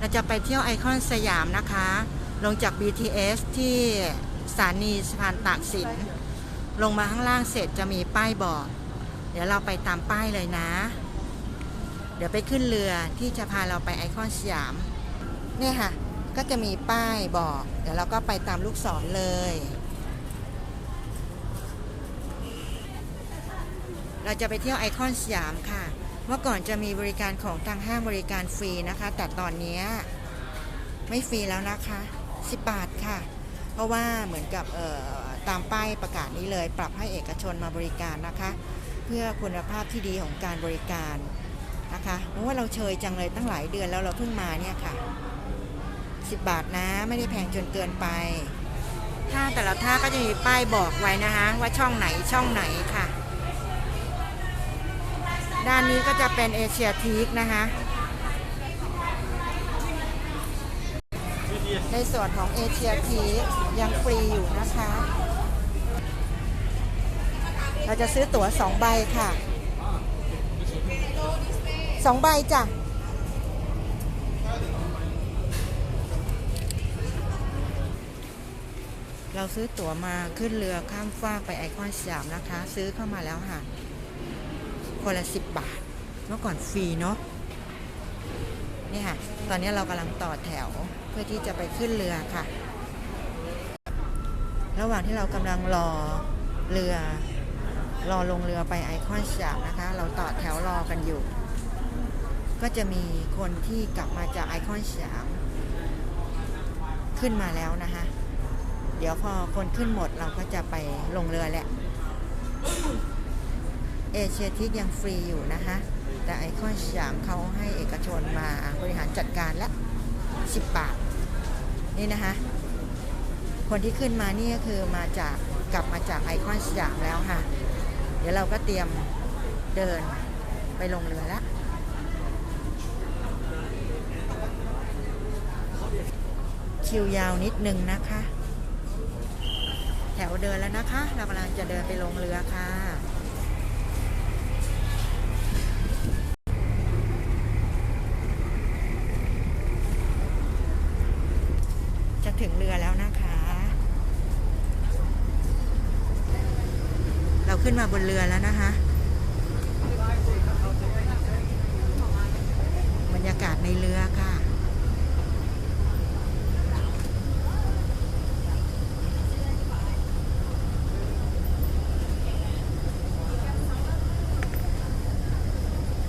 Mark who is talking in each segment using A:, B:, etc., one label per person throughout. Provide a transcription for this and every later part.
A: เราจะไปเที่ยวไอคอนสยามนะคะ ลงจาก BTS ที่สถานีสะพานตากสิน ลงมาข้างล่างเสร็จจะมีป้ายบอก เดี๋ยวเราไปตามป้ายเลยนะ เดี๋ยวไปขึ้นเรือที่จะพาเราไปไอคอนสยาม เนี่ยค่ะ ก็จะมีป้ายบอก เดี๋ยวเราก็ไปตามลูกศรเลยเราจะไปเที่ยวไอคอนสยามค่ะ เมื่อก่อนจะมีบริการของทางห้างบริการฟรีนะคะ แต่ตอนนี้ไม่ฟรีแล้วนะคะ 10 บาทค่ะ เพราะว่าเหมือนกับตามป้ายประกาศนี้เลย ปรับให้เอกชนมาบริการนะคะ เพื่อคุณภาพที่ดีของการบริการนะคะเพราะว่าเราเชยจังเลยตั้งหลายเดือนแล้วเราเพิ่งมาเนี่ยค่ะ 10 บาทนะไม่ได้แพงจนเกินไปท่าแต่ละท่าก็จะมีป้ายบอกไว้นะคะ ว่าช่องไหนช่องไหนค่ะ ด้านนี้ก็จะเป็นเอเชียทีกนะคะในส่วนของเอเชียทีกยังฟรีอยู่นะคะ เราจะซื้อตั๋วสองใบค่ะสองใบจ้ะเราซื้อตั๋วมาขึ้นเรือข้ามฟากไปไอคอนสยามนะคะ ซื้อเข้ามาแล้วค่ะ คนละสิบบาท เมื่อก่อนฟรีเนาะนี่ค่ะ ตอนนี้เรากำลังต่อแถวเพื่อที่จะไปขึ้นเรือค่ะ ระหว่างที่เรากำลังรอเรือ รอลงเรือไปไอคอนสยามนะคะ เราต่อแถวรอกันอยู่ ก็จะมีคนที่กลับมาจากไอคอนสยามขึ้นมาแล้วนะคะ เดี๋ยวพอคนขึ้นหมดเราก็จะไปลงเรือแหละ เอเชียทิกยังฟรีอยู่นะคะแต่ไอคอนสยามเขาให้เอกชนมาบริหารจัดการละ 10 บาท นี่นะคะ คนที่ขึ้นมานี่ก็คือมาจากกลับมาจากไอคอนสยามแล้วค่ะ เดี๋ยวเราก็เตรียมเดินไปลงเรือล้วคิวยาวนิดนึงนะคะ แถวเดินแล้วนะคะ เรากำลังจะเดินไปลงเรือค่ะ ขึ้นมาบนเรือแล้วนะคะ บรรยากาศในเรือค่ะ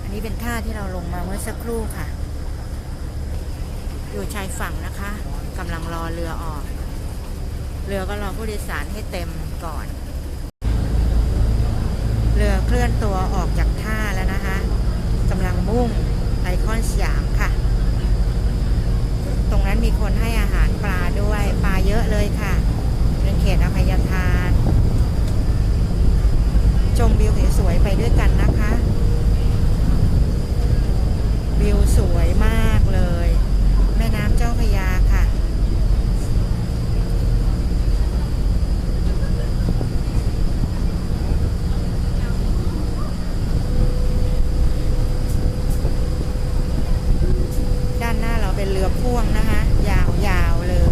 A: อันนี้เป็นท่าที่เราลงมาเมื่อสักครู่ค่ะ อยู่ชายฝั่งนะคะกำลังรอเรือออก เรือก็รอผู้โดยสารให้เต็มก่อน เรือเคลื่อนตัวออกจากท่าแล้วนะคะกำลังมุ่งไอคอนสยามค่ะ ตรงนั้นมีคนให้อาหารปลาด้วยปลาเยอะเลยค่ะเป็นเขตอภัยทาน ชมวิวสวยๆไปด้วยกันนะคะ วิวสวยมากเลย แม่น้ำเจ้าพระยาค่ะ ด้านหน้าเเรือพ่วงนะคะ ยาวๆเลย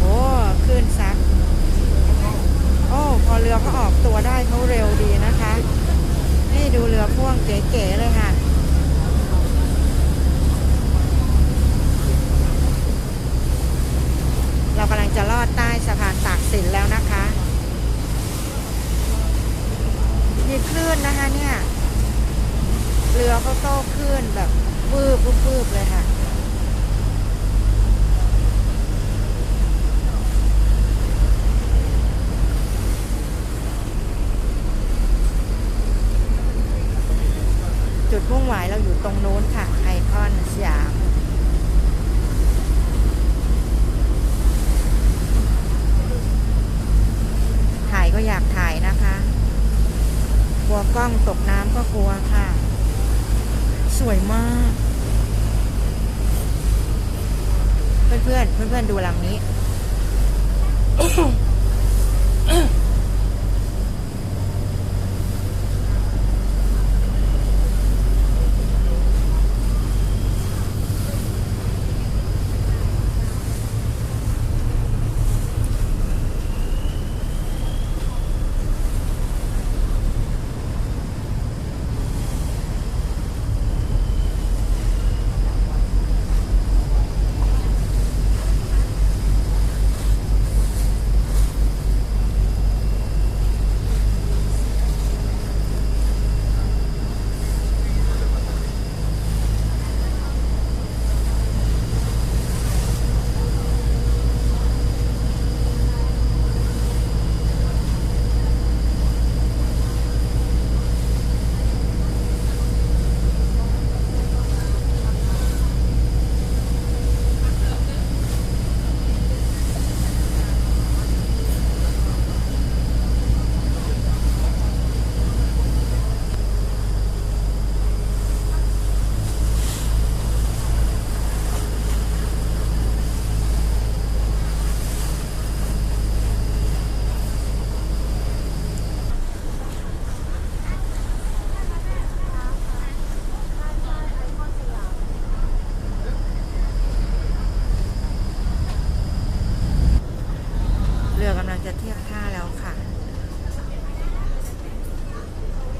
A: โอ้ขึ้นซัด โอ้ พอเรือเขาออกตัวได้เขาเร็วดีนะคะ นี่ดูเรือพ่วงเก๋ๆเลยค่ะ เรากำลังจะลอดใต้สะพานตากสินแล้วนะคะ มีคลื่นนะคะเนี่ย เรือเขาโต้คลื่นแบบวืบวืบๆเลยค่ะ จุดมุ่งหมายเราอยู่ตรงนู้นค่ะ ไอคอนสยาม ถ่ายก็อยากถ่ายนะคะ กลัวกล้องตกน้ำก็กลัวค่ะ สวยมาก เพื่อนเพื่อนเพื่อนเพื่อนดูลำนี้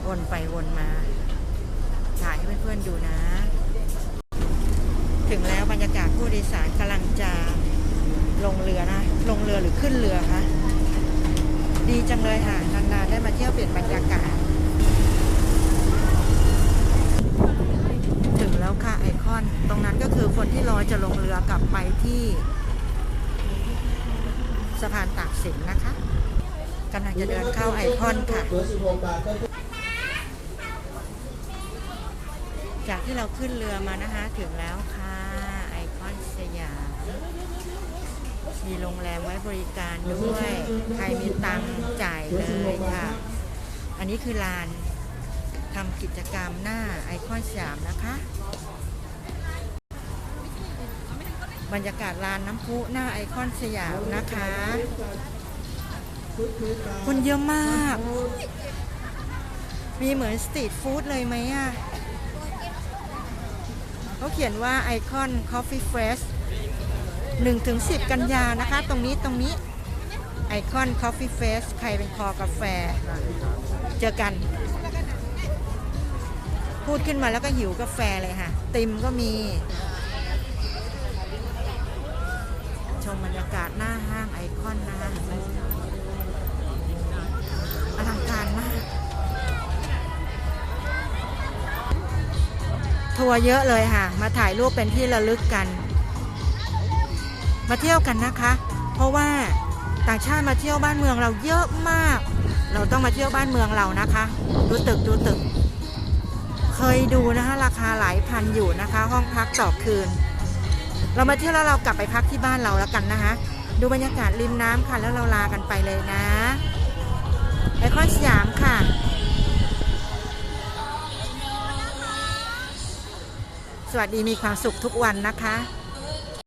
A: วนไปวนมา ถ่ายให้เพื่อนๆดูนะ ถึงแล้วบรรยากาศผู้โดยสารกำลังจะลงเรือนะ ลงเรือหรือขึ้นเรือคะดีจังเลยค่ะนานๆได้มาเที่ยวเปลี่ยนบรรยากาศ ถึงแล้วค่ะไอคอน ตรงนั้นก็คือคนที่รอจะลงเรือกลับไปที่สะพานตากสินนะคะกำลังจะเดินเข้าไอคอนค่ะ จากที่เราขึ้นเรือมานะคะ ถึงแล้วค่ะ ไอคอนสยามมีโรงแรมไว้บริการด้วย ใครมีตังจ่ายเลยค่ะ อันนี้คือลานทำกิจกรรมหน้าไอคอนสยามนะคะ บรรยากาศลานน้ำพุหน้าไอคอนสยามนะคะ คนเยอะมาก มีเหมือนสตรีทฟู้ดเลยไหมอะ เขาเขียนว่าไอคอนคอฟฟี่เฟส1ถึง10 กันยานะคะ ตรงนี้ตรงนี้ไอคอนคอฟฟี่เฟสใครเป็นคอกาแฟ เจอกัน พูดขึ้นมาแล้วก็หิวกาแฟเลยค่ะ ติมก็มี ชมบรรยากาศหน้าห้างไอคอนนะคะอลังการมาก ทัวร์เยอะเลยค่ะ มาถ่ายรูปเป็นที่ระลึกกัน มาเที่ยวกันนะคะ เพราะว่าต่างชาติมาเที่ยวบ้านเมืองเราเยอะมาก เราต้องมาเที่ยวบ้านเมืองเรานะคะ ดูตึกดูตึก เคยดูนะคะ ราคาหลายพันอยู่นะคะ ห้องพักต่อคืน เรามาเที่ยวแล้วเรากลับไปพักที่บ้านเราแล้วกันนะคะ ดูบรรยากาศริมน้ำค่ะแล้วเราลากันไปเลยนะไอคอนสยามค่ะ สวัสดีมีความสุขทุกวันนะคะ